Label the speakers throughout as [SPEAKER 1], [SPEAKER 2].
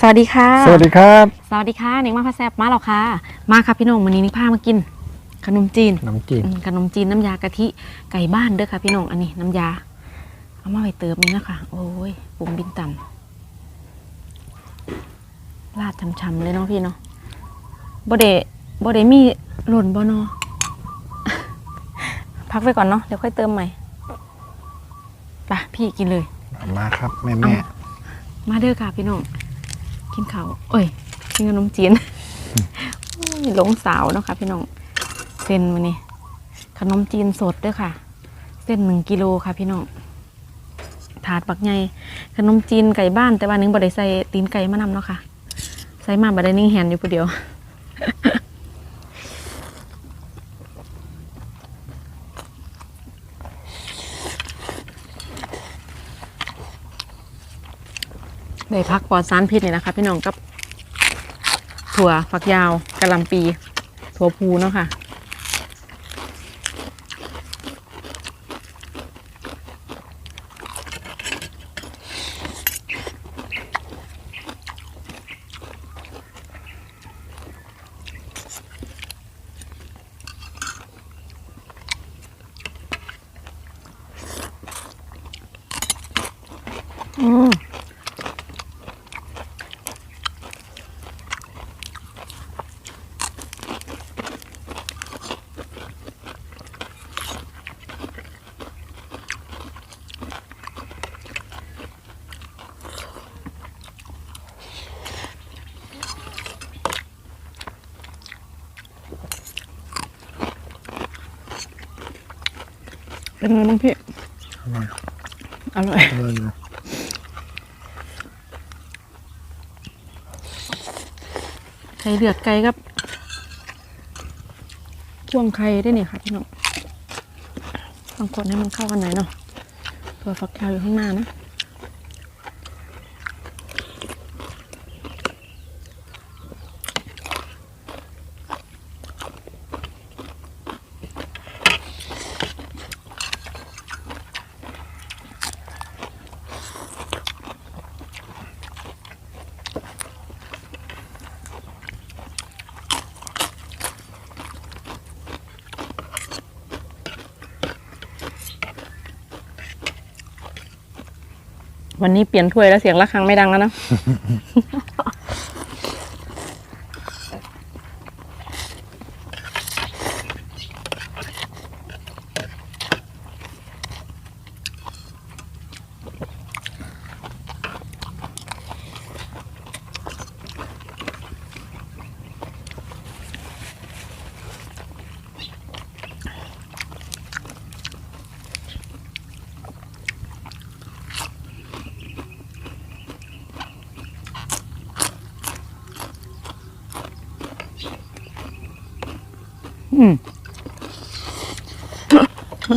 [SPEAKER 1] สวัสดีค่ะ
[SPEAKER 2] สวัสดีครับ
[SPEAKER 1] สวัสดีค่ะนิกมาพาแซบมาแล้วค่ะ มาค่ะพี่น้องวันนี้นิกพามากิน ขนมจีน
[SPEAKER 2] น้ำจีน
[SPEAKER 1] อืมขนมจีนน้ำยากะทิไก่บ้านเด้อค่ะพี่น้องอันนี้น้ำยา เอามาไว้เติมนี่นะคะโอ้ยปุ่มบินต่ำราดช้ำๆเลยเนาะพี่เนาะบ่เดบ่เดมีหล่นบ่เนาะพักไปก่อนเนาะเดี๋ยวค่อยเติมใหม่ไปพี่กินเลย
[SPEAKER 2] มาครับ แม่
[SPEAKER 1] เอา
[SPEAKER 2] แม่
[SPEAKER 1] มาเด้อค่ะพี่น้อง กินข้าวเอ้ยกินขนมจีนโอ้ยหลงสาวเนาะค่ะ พี่น้องเส้นวันนี้ขนมจีนสดด้วยค่ะ เส้นหนึ่งกิโลค่ะ พี่น้องถาดปักใหญ่ขนมจีนไก่บ้านแต่ว่านึงบดได้ใส่ตีนไก่มะนำเนาะค่ะ ใส่มาบดได้นิ่งแหนอยู่ผู้เดียว ได้พักปลอดสารพิษนี่นะคะพี่น้องกับถั่วฝักยาวกะหล่ำปี ถั่วพูเนาะค่ะ อืม เป็นไงบ้างพี่
[SPEAKER 2] อร่อย
[SPEAKER 1] อร่อย
[SPEAKER 2] อร่อยอยู่
[SPEAKER 1] ไข่เลือดไก่กับช่วงไข่ได้เนี่ยค่ะพี่น้องต้องกดให้มันเข้ากันหน่อยเนาะตัวฝักยาวอยู่ข้างหน้านะ วันนี้เปลี่ยนถ้วยแล้วเสียงระฆังไม่ดังแล้วนะ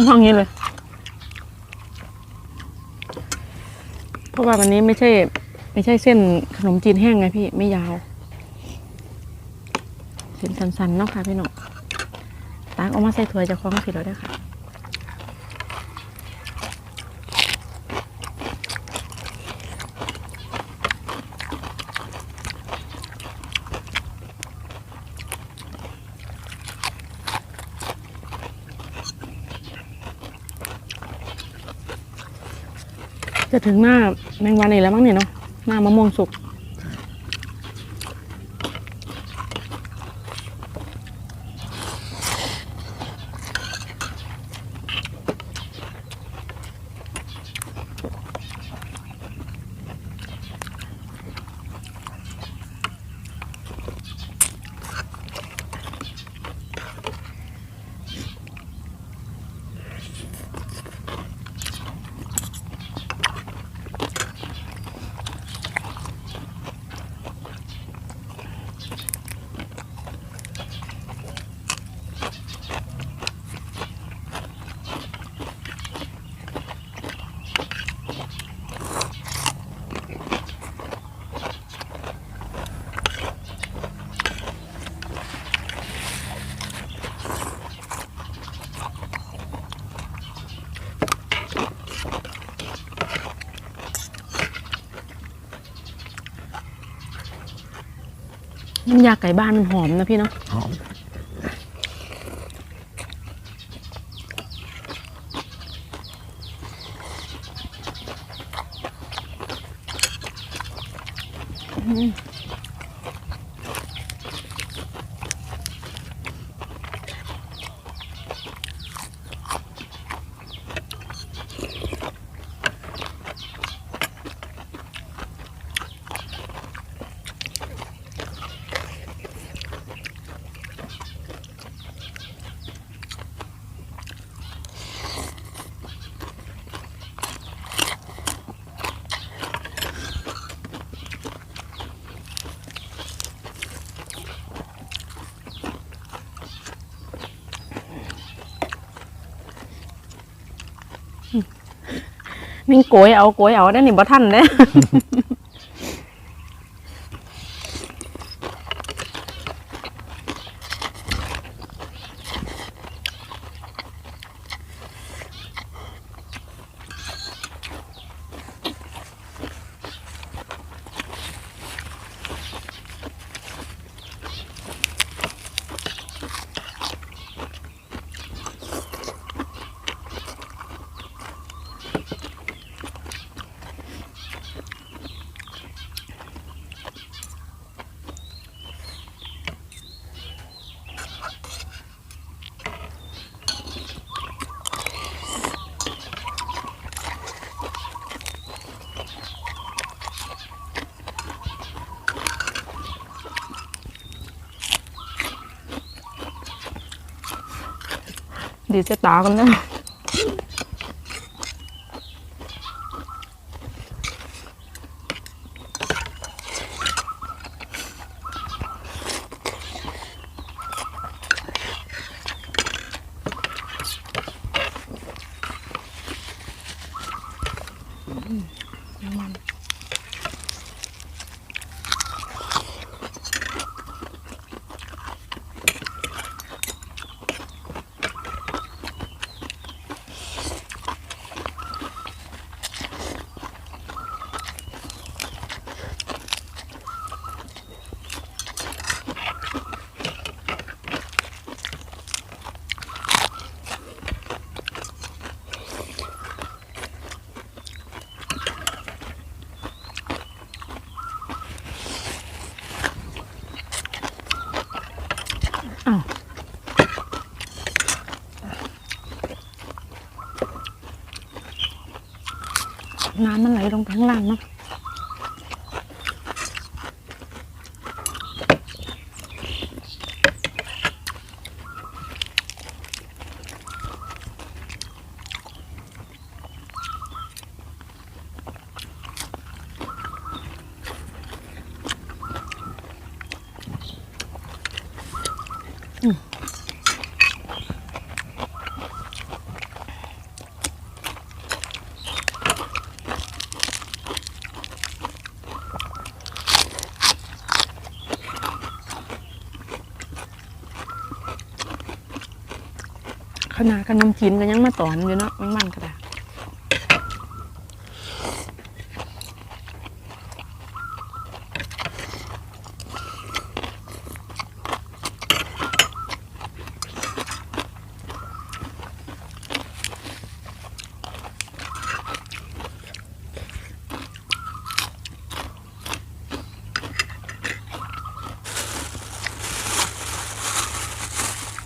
[SPEAKER 1] ห้องนี้เลย เพราะว่าวันนี้ไม่ใช่ ไม่ใช่เส้นขนมจีนแห้งไงพี่ไม่ยาว เส้นสันๆเนาะค่ะพี่น้องตักออกมาใส่ถ้วยจะคล้องสิเราได้ค่ะ ถึงหน้าแมงวันอีกแล้วมั้งเนี่ยเนาะหน้ามะม่วงสุก น้ำยาไก่บ้านมันหอมนะพี่เนาะ
[SPEAKER 2] หอม
[SPEAKER 1] มิงโกยเอาโกยเอาได้หนิบ่ทันเด้ ดีเสยตากันนะ ข้างล่างเนาะ นาดขนมจีนก็ยังมาตอนอยู่เนาะแมงมันก็ได้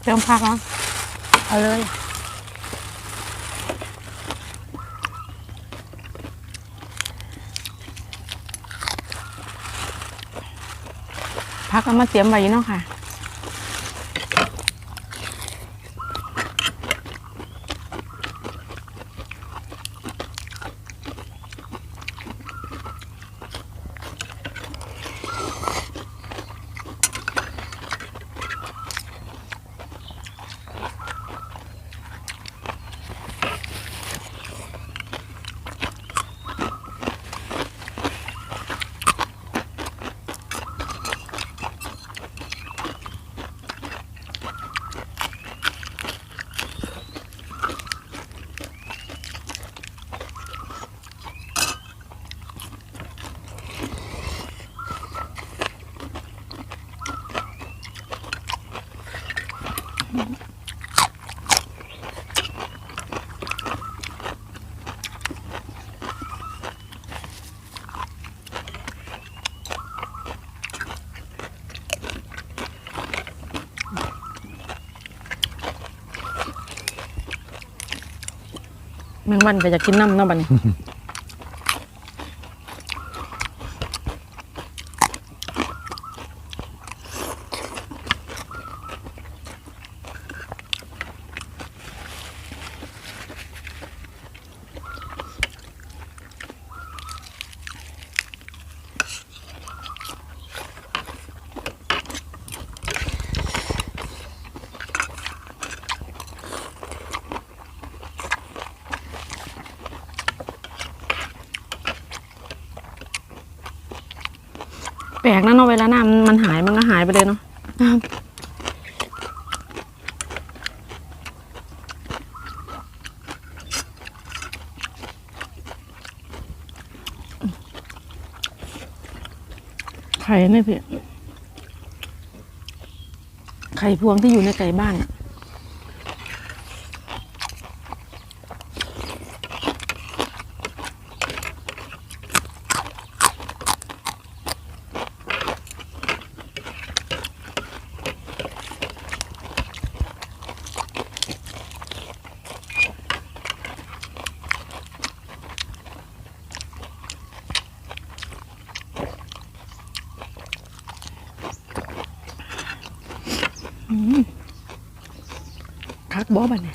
[SPEAKER 1] เติมผักเหรอ เอาเลย พักเอามาเตรียมไว้อยู่เนาะค่ะ อ แมงวันก็อยากกินน้ำเนาะบัดนี้ ปลกนะเนาะเวลาน้ามันมันหายมันก็หายไปเลยเนาะไข่เนี่ยพี่ไข่พวงที่อยู่ในไก่บ้านอะคั กบอบันเนี่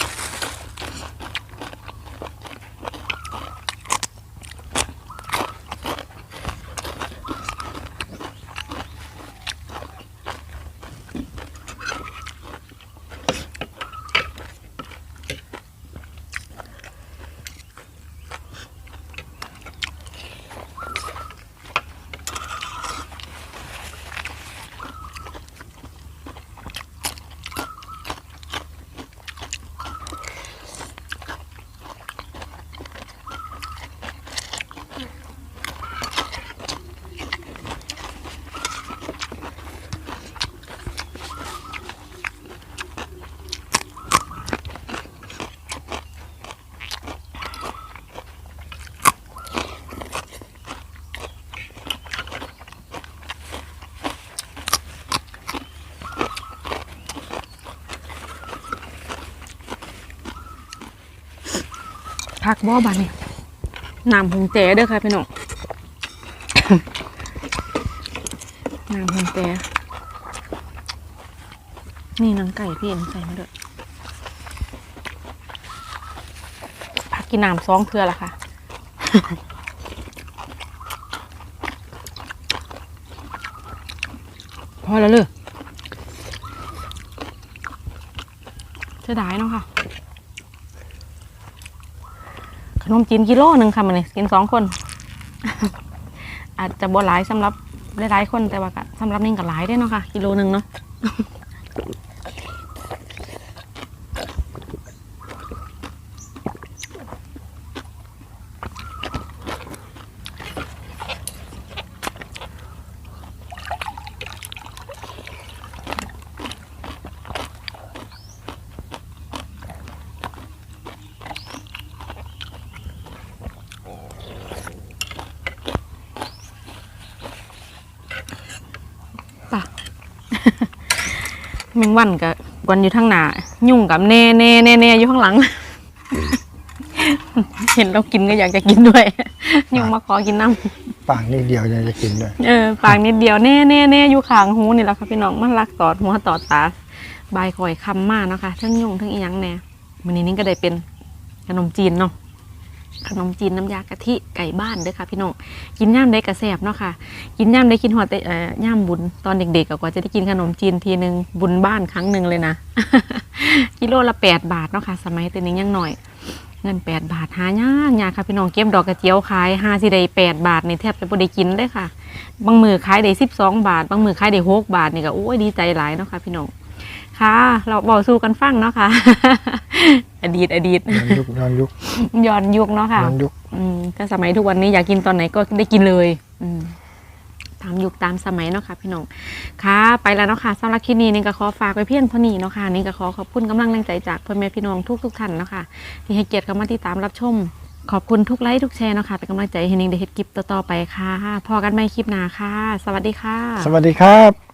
[SPEAKER 1] ยคักบอบันเนี่ยน้ำหงแจเด้อค่ะพี่น้องน้ำหงแจนี่หนังไก่พี่เอ็นใส่มาด้วยพักกินน้ำซองเพื่อละค่ะพอแล้วเลยเสียดายเนาะค่ะข นมจีนกิโลหนึ่งค่ะมันนี่กินสองคน อาจจะบ่หลายสำหรับหลายๆคนแต่ว่าก็สำหรับนิ่งกับหลายได้เนาะค่ะ กิโลหนึ่งเนาะ มงวันกับกวนอยู่ทางหน้ายุ่งกับแน่แน่แน่แน่อยู่ข้างหลัง เห็นเรากินก็อยากจะกินด้วย ยุ่งมาขอกินน้ำ
[SPEAKER 2] ปากนิดเดียวยังจะกินด้วย
[SPEAKER 1] เออปากนิดเดียวแน่แน่แน่อยู่ข้างหูนี่แหละค่ะพี่น้องมันรักตอดหัวตอดตาบายข่อยคำมากเนาะคะทั้งยุ่งทั้งอีหยังแน่วันนี้นี่ก็ได้เป็นขนมจีนเนาะ ขนมจีนน้ำยากะทิไก่บ้านเด้อค่ะพี่น้องกินย่ำได้กระแสบเนาะค่ะ กินย่ำได้กินหอดแต่เอ่อย่ำบุญตอนเด็กๆก็กว่าจะได้กินขนมจีนทีหนึ่งบุญบ้านครั้งหนึ่งเลยนะกิโลละแปดบาทเนาะค่ะ สมัยแต่นี้ยังหน่อย เงินแปดบาทหายากยากค่ะพี่น้องเก็บดอกกระเจียวขายห้าสิได้แปดบาทนี่แทบจะบ่ได้กินเลยค่ะ บางมือขายได้สิบสองบาท บางมือขายได้หกบาทนี่ก็โอ้ยดีใจหลายเนาะค่ะพี่น้อง ค่ะ เราบอกสู้กันฟังเนาะค่ะ อดีตอดีต
[SPEAKER 2] ย้อนยุคย้อนยุค
[SPEAKER 1] ย้อนยุคเนาะค่ะ
[SPEAKER 2] ย้อนยุค
[SPEAKER 1] อืมก็สมัยทุกวันนี้อยากกินตอนไหนก็ได้กินเลย อืมตามยุคตามสมัยเนาะค่ะพี่น้อง ค่ะ ไปแล้วเนาะค่ะสำหรับคลิปนี้นี่ก็ขอฝากไว้เพียงเท่านี้เนาะค่ะนี่ก็ขอขอบคุณกำลังแรงใจจากพ่อแม่พี่น้องทุกทุกๆท่านเนาะค่ะที่ให้เกียรติเข้ามาติดตามรับชม ขอบคุณทุกไลค์ทุกแชร์เนาะค่ะเป็นกำลังใจให้นิ่งได้เฮ็ดคลิปต่อๆไปค่ะพอกันใหม่คลิปหน้าค่ะ สวัสดีค่ะ
[SPEAKER 2] สวัสดีครับ